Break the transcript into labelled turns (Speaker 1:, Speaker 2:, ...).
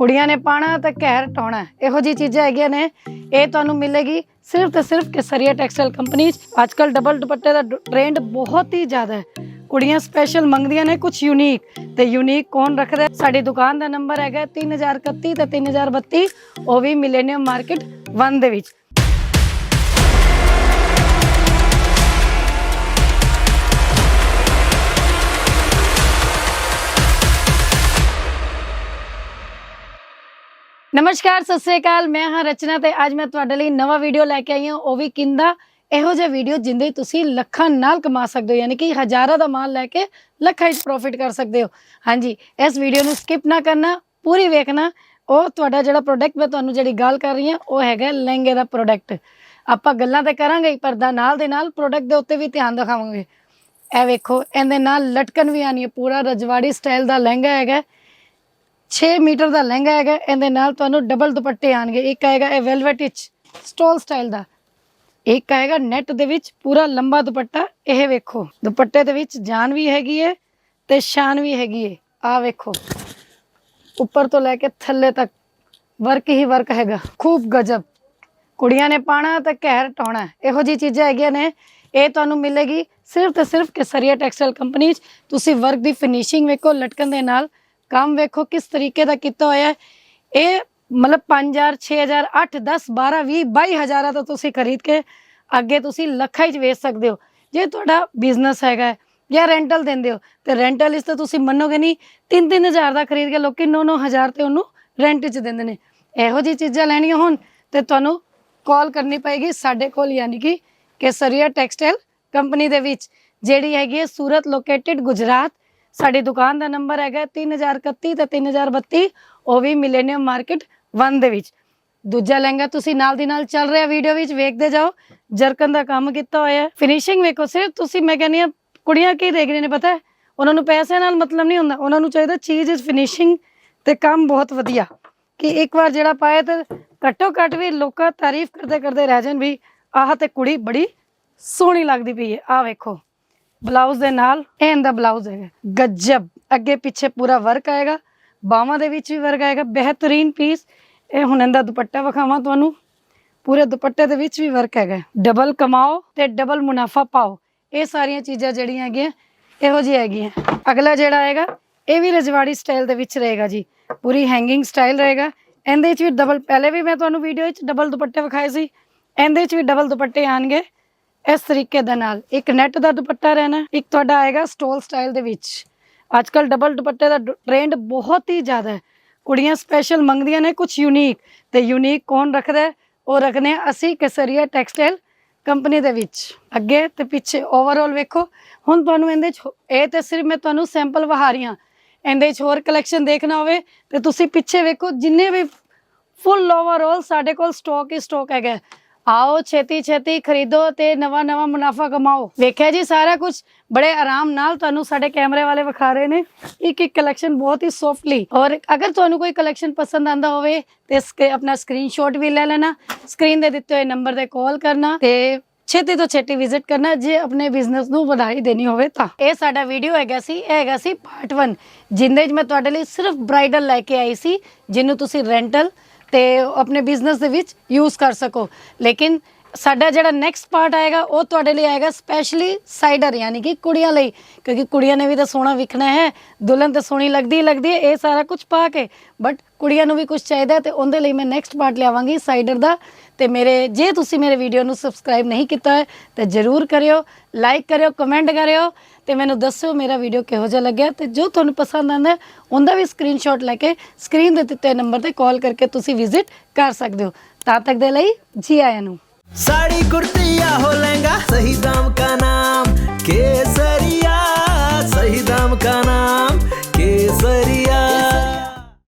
Speaker 1: ਕੁੜੀਆਂ ਨੇ ਪਾਣਾ ਤੇ ਕਹਿਰ ਟਾਉਣਾ ਇਹੋ ਜੀ ਚੀਜ਼ਾਂ ਹੈਗੀਆਂ ਨੇ। ਇਹ ਤੁਹਾਨੂੰ ਮਿਲੇਗੀ ਸਿਰਫ ਤੇ ਸਿਰਫ ਕੇਸਰੀਆ ਟੈਕਸਟਾਈਲ ਕੰਪਨੀ 'ਚ। ਅੱਜਕੱਲ ਡਬਲ ਦੁਪੱਟੇ ਦਾ ਟ੍ਰੈਂਡ ਬਹੁਤ ਹੀ ਜ਼ਿਆਦਾ ਹੈ। ਕੁੜੀਆਂ ਸਪੈਸ਼ਲ ਮੰਗਦੀਆਂ ਨੇ ਕੁਝ ਯੂਨੀਕ ਤੇ ਯੂਨੀਕ ਕੌਣ ਰੱਖਦਾ ਸਾਡੀ ਦੁਕਾਨ ਦਾ ਨੰਬਰ ਹੈਗਾ 3031 ਤੇ 3032 ਉਹ ਵੀ ਮਿਲੇਨੀਅਮ ਮਾਰਕੀਟ 1 ਦੇ ਵਿੱਚ। ਨਮਸਕਾਰ, ਸਤਿ ਸ੍ਰੀ ਅਕਾਲ। ਮੈਂ ਹਾਂ ਰਚਨਾ ਤੇ ਅੱਜ ਮੈਂ ਤੁਹਾਡੇ ਲਈ ਨਵਾਂ ਵੀਡੀਓ ਲੈ ਕੇ ਆਈ ਹਾਂ। ਉਹ ਵੀ ਕਿੰਦਾ? ਇਹੋ ਜਿਹਾ ਵੀਡੀਓ ਜਿੰਦੇ ਤੁਸੀਂ ਲੱਖਾਂ ਨਾਲ ਕਮਾ ਸਕਦੇ ਹੋ, ਯਾਨੀ ਕਿ ਹਜ਼ਾਰਾਂ ਦਾ ਮਾਲ ਲੈ ਕੇ ਲੱਖਾਂ ਵਿੱਚ ਪ੍ਰੋਫਿਟ ਕਰ ਸਕਦੇ ਹੋ। ਹਾਂਜੀ, ਇਸ ਵੀਡੀਓ ਨੂੰ ਸਕਿਪ ਨਾ ਕਰਨਾ, ਪੂਰੀ ਵੇਖਣਾ। ਉਹ ਤੁਹਾਡਾ ਜਿਹੜਾ ਪ੍ਰੋਡਕਟ ਮੈਂ ਤੁਹਾਨੂੰ ਜਿਹੜੀ ਗੱਲ ਕਰ ਰਹੀ ਹਾਂ, ਉਹ ਹੈਗਾ ਲਹਿੰਗੇ ਦਾ ਪ੍ਰੋਡਕਟ ਆਪਾਂ ਗੱਲਾਂ ਤੇ ਕਰਾਂਗੇ ਹੀ ਪਰ ਦਾ ਨਾਲ ਦੇ ਨਾਲ ਪ੍ਰੋਡਕਟ ਦੇ ਉੱਤੇ ਵੀ ਧਿਆਨ ਦਿਖਾਵਾਂਗੇ। ਇਹ ਵੇਖੋ, ਇਹਦੇ ਨਾਲ ਲਟਕਣ ਵੀ ਆਣੀ ਹੈ। ਪੂਰਾ ਰਜਵਾੜੀ ਸਟਾਈਲ ਦਾ ਲਹਿੰਗਾ ਹੈਗਾ। 6 ਮੀਟਰ ਦਾ ਲਹਿੰਗਾ ਹੈਗਾ, ਇਹਦੇ ਨਾਲ ਤੁਹਾਨੂੰ ਡਬਲ ਦੁਪੱਟੇ ਆਣਗੇ। ਇੱਕ ਆਏਗਾ ਇਹ ਵੈਲਵਟ ਵਿੱਚ ਸਟੋਲ ਸਟਾਈਲ ਦਾ। ਇੱਕ ਆਏਗਾ ਨੈਟ ਦੇ ਵਿੱਚ, ਪੂਰਾ ਲੰਬਾ ਦੁਪੱਟਾ। ਇਹ ਵੇਖੋ, ਦੁਪੱਟੇ ਦੇ ਵਿੱਚ ਜਾਨ ਵੀ ਹੈਗੀ ਹੈ ਤੇ ਸ਼ਾਨ ਵੀ ਹੈਗੀ ਹੈ ਆ ਵੇਖੋ, ਉੱਪਰ ਤੋਂ ਲੈ ਕੇ ਥੱਲੇ ਤੱਕ ਵਰਕ ਹੀ ਵਰਕ ਹੈਗਾ। ਖੂਬ ਗਜਬ। ਕੁੜੀਆਂ ਨੇ ਪਾਣਾ ਤੇ ਕਹਿਰ ਟਾਉਣਾ। ਇਹੋ ਜੀ ਚੀਜ਼ਾਂ ਹੈਗੀਆਂ ਨੇ, ਇਹ ਤੁਹਾਨੂੰ ਮਿਲੇਗੀ ਸਿਰਫ ਤੇ ਸਿਰਫ ਕੇਸਰੀਆ ਟੈਕਸਟਾਈਲ ਕੰਪਨੀ 'ਚ ਤੁਸੀਂ ਵਰਕ ਦੀ ਫਿਨਿਸ਼ਿੰਗ ਵੇਖੋ, ਲਟਕਣ ਦੇ ਨਾਲ ਕੰਮ ਵੇਖੋ ਕਿਸ ਤਰੀਕੇ ਦਾ ਕੀਤਾ ਹੋਇਆ ਹੈ। ਇਹ ਮਤਲਬ 5000 6000 8 10 12 20 22000 ਦਾ ਤੁਸੀਂ ਖਰੀਦ ਕੇ ਅੱਗੇ ਤੁਸੀਂ ਲੱਖਾਂ ਵਿੱਚ ਵੇਚ ਸਕਦੇ ਹੋ। ਜੇ ਤੁਹਾਡਾ ਬਿਜ਼ਨਸ ਹੈਗਾ ਜਾਂ ਰੈਂਟਲ ਦਿੰਦੇ ਹੋ, ਤੇ ਰੈਂਟਲ ਇਸ ਤੇ ਤੁਸੀਂ ਮੰਨੋਗੇ ਨਹੀਂ 3-3000 ਦਾ ਖਰੀਦ ਕੇ ਲੋਕੀ 9-9000 ਤੇ ਉਹਨੂੰ ਰੈਂਟ 'ਚ ਦਿੰਦੇ ਨੇ। ਇਹੋ ਜੀ ਚੀਜ਼ਾਂ ਲੈਣੀਆਂ ਹੋਣ ਤੇ ਤੁਹਾਨੂੰ ਕਾਲ ਕਰਨੀ ਪਏਗੀ ਸਾਡੇ ਕੋਲ, ਯਾਨੀ ਕਿ ਕੇਸਰੀਆ ਟੈਕਸਟਾਈਲ ਕੰਪਨੀ ਦੇ ਵਿੱਚ, ਜਿਹੜੀ ਹੈਗੀ ਹੈ ਸੂਰਤ ਲੋਕੇਟਿਡ ਗੁਜਰਾਤ। ਸਾਡੀ ਦੁਕਾਨ ਦਾ ਨੰਬਰ ਹੈਗਾ 3031 ਤੇ 3032 ਉਹ ਵੀ ਮਿਲੇਨੀਅਮ ਮਾਰਕੀਟ 1 ਦੇ ਵਿੱਚ। ਦੂਜਾ ਲਹਿੰਗਾ ਤੁਸੀਂ ਨਾਲ ਦੀ ਨਾਲ ਚੱਲ ਰਿਹਾ ਵੀਡੀਓ ਵਿੱਚ, ਵੇਖਦੇ ਜਾਓ। ਜਰਕਨ ਦਾ ਕੰਮ ਕੀਤਾ ਹੋਇਆ। ਹੈ ਫਿਨਿਸ਼ਿੰਗ ਵੇਖੋ ਸਿਰਫ ਤੁਸੀਂ, ਮੈਂ ਕਹਿੰਦੀ ਹਾਂ, ਕੁੜੀਆਂ ਕੀ ਦੇਖ ਰਹੀਆਂ ਨੇ ਪਤਾ ਉਹਨਾਂ ਨੂੰ ਪੈਸੇ ਨਾਲ ਮਤਲਬ ਨਹੀਂ ਹੁੰਦਾ। ਉਹਨਾਂ ਨੂੰ ਚਾਹੀਦਾ ਚੀਜ਼ ਇਸ ਫਿਨਿਸ਼ਿੰਗ ਤੇ ਕੰਮ ਬਹੁਤ ਵਧੀਆ। ਕਿ ਇੱਕ ਵਾਰ ਜਿਹੜਾ ਪਾਇਆ ਤੇ ਘੱਟੋ ਘੱਟ ਵੀ ਲੋਕਾਂ ਤਾਰੀਫ ਕਰਦੇ ਕਰਦੇ ਰਹਿ ਜਾਣ ਵੀ ਆਹ ਤੇ ਕੁੜੀ ਬੜੀ ਸੋਹਣੀ ਲੱਗਦੀ ਪਈ ਹੈ। ਆਹ ਵੇਖੋ। ਬਲਾਊਜ਼ ਦੇ ਨਾਲ? ਇਹ ਇਹਦਾ ਬਲਾਊਜ਼ ਹੈਗਾ। ਗੱਜਬ। ਅੱਗੇ ਪਿੱਛੇ ਪੂਰਾ ਵਰਕ ਆਏਗਾ। ਬਾਹਾਂ ਦੇ ਵਿੱਚ ਵੀ ਵਰਕ ਆਏਗਾ। ਬਿਹਤਰੀਨ ਪੀਸ। ਇਹ ਹੁਣ ਇਹਦਾ ਦੁਪੱਟਾ ਵਿਖਾਵਾਂ ਤੁਹਾਨੂੰ। ਪੂਰੇ ਦੁਪੱਟੇ ਦੇ ਵਿੱਚ ਵੀ ਵਰਕ ਹੈਗਾ। ਡਬਲ ਕਮਾਓ ਤੇ ਡਬਲ ਮੁਨਾਫਾ ਪਾਓ। ਇਹ ਸਾਰੀਆਂ ਚੀਜ਼ਾਂ ਜਿਹੜੀਆਂ ਹੈਗੀਆਂ, ਇਹੋ ਜਿਹੀ ਹੈਗੀਆਂ। ਅਗਲਾ ਜਿਹੜਾ ਆਏਗਾ, ਇਹ ਵੀ ਰਜਵਾੜੀ ਸਟਾਈਲ ਦੇ ਵਿੱਚ ਰਹੇਗਾ ਜੀ। ਪੂਰੀ ਹੈਂਗਿੰਗ ਸਟਾਈਲ ਰਹੇਗਾ। ਇਹਦੇ ਵਿੱਚ ਵੀ ਡਬਲ ਪਹਿਲੇ ਵੀ ਮੈਂ ਤੁਹਾਨੂੰ ਵੀਡੀਓ ਵਿੱਚ ਡਬਲ ਦੁਪੱਟੇ ਵਿਖਾਏ ਸੀ। ਇਹਦੇ ਵਿੱਚ ਵੀ ਡਬਲ ਦੁਪੱਟੇ ਆਣਗੇ ਇਸ ਤਰੀਕੇ ਦੇ ਨਾਲ ਇੱਕ ਨੈਟ ਦਾ ਦੁਪੱਟਾ ਰਹਿਣਾ, ਇੱਕ ਤੁਹਾਡਾ ਆਏਗਾ ਸਟੋਲ ਸਟਾਈਲ ਦੇ ਵਿੱਚ। ਅੱਜ ਅੱਜਕੱਲ ਡਬਲ ਦੁਪੱਟੇ ਦਾ ਟ੍ਰੈਂਡ ਬਹੁਤ ਹੀ ਜ਼ਿਆਦਾ ਹੈ। ਕੁੜੀਆਂ ਸਪੈਸ਼ਲ ਮੰਗਦੀਆਂ ਨੇ ਕੁਝ ਯੂਨੀਕ ਤੇ ਯੂਨੀਕ ਕੌਣ ਰੱਖਦਾ ਉਹ ਰੱਖਨੇ ਆ ਅਸੀਂ ਕਸਰੀਆ ਟੈਕਸਟਾਈਲ ਕੰਪਨੀ ਦੇ ਵਿੱਚ। ਅੱਗੇ ਤੇ ਪਿੱਛੇ ਓਵਰਆਲ ਵੇਖੋ। ਹੁਣ ਤੁਹਾਨੂੰ ਇਹਦੇ ਚ ਇਹ ਤੇ ਸਿਰਫ ਮੈਂ ਤੁਹਾਨੂੰ ਸੈਂਪਲ ਵਹਾ ਰਹੀ ਹਾਂ। ਇਹਦੇ ਚ ਹੋਰ ਕਲੈਕਸ਼ਨ ਦੇਖਣਾ ਹੋਵੇ ਤੇ ਤੁਸੀਂ ਪਿੱਛੇ ਵੇਖੋ, ਜਿੰਨੇ ਵੀ ਫੁੱਲ ਓਵਰਆਲ ਸਾਡੇ ਕੋਲ ਸਟਾਕ ਹੀ ਸਟਾਕ ਹੈਗਾ ਆਓ ਛੇਤੀ ਛੇਤੀ ਖਰੀਦੋ ਤੇ ਨਵਾਂ ਨਵਾਂ ਮੁਨਾਫਾ ਕਮਾਓ। ਵੇਖਿਆ ਜੀ ਸਾਰਾ ਕੁਝ ਬੜੇ ਆਰਾਮ ਨਾਲ ਤੁਹਾਨੂੰ ਸਾਡੇ ਕੈਮਰੇ ਵਾਲੇ ਵਿਖਾ ਰਹੇ ਨੇ। ਇੱਕ ਇੱਕ ਕਲੈਕਸ਼ਨ ਬਹੁਤ ਹੀ ਸੌਫਟਲੀ ਔਰ ਅਗਰ ਤੁਹਾਨੂੰ ਕੋਈ ਕਲੈਕਸ਼ਨ ਪਸੰਦ ਆਂਦਾ ਹੋਵੇ ਤੇ ਸਕ- ਆਪਣਾ ਸਕਰੀਨਸ਼ਾਟ ਵੀ ਲੈ ਲੈਣਾ ਸਕਰੀਨ ਦੇ ਦਿੱਤੇ ਹੋਏ ਨੰਬਰ ਤੇ ਕਾਲ ਕਰਨਾ ਤੇ ਛੇਤੀ ਤੋਂ ਛੇਤੀ ਵਿਜ਼ਿਟ ਕਰਨਾ, ਜੇ ਆਪਣੇ ਬਿਜ਼ਨਸ ਨੂੰ ਵਧਾਈ ਦੇਣੀ ਹੋਵੇ ਤਾਂ। ਇਹ ਸਾਡਾ ਵੀਡੀਓ ਹੈਗਾ ਸੀ, ਇਹ ਹੈਗਾ ਸੀ ਪਾਰਟ 1 ਜਿੰਦੇ 'ਚ ਮੈਂ ਤੁਹਾਡੇ ਲਈ ਸਿਰਫ ਬ੍ਰਾਈਡਲ ਲੈ ਕੇ ਆਈ ਸੀ, ਜਿਹਨੂੰ ਤੁਸੀਂ ਰੈਂਟਲ ਤੇ ਆਪਣੇ ਬਿਜ਼ਨਸ ਦੇ ਵਿੱਚ ਯੂਜ਼ ਕਰ ਸਕੋ। ਲੇਕਿਨ ਸਾਡਾ ਜਿਹੜਾ ਨੈਕਸਟ ਪਾਰਟ ਆਏਗਾ, ਉਹ ਤੁਹਾਡੇ ਲਈ ਆਏਗਾ ਸਪੈਸ਼ਲੀ ਸਾਈਡਰ ਯਾਨੀ ਕਿ ਕੁੜੀਆਂ ਲਈ, ਕਿਉਂਕਿ ਕੁੜੀਆਂ ਨੇ ਵੀ ਤਾਂ ਸੋਹਣਾ ਵਿਖਣਾ ਹੈ, ਦੁਲਹਨ ਤਾਂ ਸੋਹਣੀ ਲੱਗਦੀ ਹੀ ਲੱਗਦੀ ਹੈ, ਇਹ ਸਾਰਾ ਕੁਝ ਪਾ ਕੇ ਬਟ ਕੁੜੀਆਂ ਨੂੰ ਵੀ ਕੁਝ ਚਾਹੀਦਾ ਹੈ ਤੇ ਉਹਦੇ ਲਈ ਮੈਂ ਨੈਕਸਟ ਪਾਰਟ ਲਿਆਵਾਂਗੀ ਸਾਈਡਰ ਦਾ। ਤੇ ਮੇਰੇ, ਜੇ ਤੁਸੀਂ ਮੇਰੇ ਵੀਡੀਓ ਨੂੰ ਸਬਸਕ੍ਰਾਈਬ ਨਹੀਂ ਕੀਤਾ ਹੈ, ਤਾਂ ਜਰੂਰ ਕਰਿਓ ਲਾਈਕ ਕਰਿਓ ਕਮੈਂਟ ਕਰਿਓ, ਤੇ ਮੈਨੂੰ ਦੱਸਿਓ ਮੇਰਾ ਵੀਡੀਓ ਕਿਹੋ ਜਿਹਾ ਲੱਗਿਆ, ਤੇ ਜੋ ਤੁਹਾਨੂੰ ਪਸੰਦ ਆਂਦਾ ਉਹਦਾ ਵੀ ਸਕਰੀਨਸ਼ਾਟ ਲੈ ਕੇ ਸਕਰੀਨ ਦੇ ਦਿੱਤੇ ਨੰਬਰ ਤੇ ਕਾਲ ਕਰਕੇ ਤੁਸੀਂ ਵਿਜ਼ਿਟ ਕਰ ਸਕਦੇ ਹੋ। ਤਾਂ ਤੱਕ ਦੇ ਲਈ ਜੀ ਆਇਆਂ ਨੂੰ।
Speaker 2: ਸਾੜੀ ਕੁਰਤੀ ਆਹੋ ਲਹਿੰਗਾ ਸਹੀ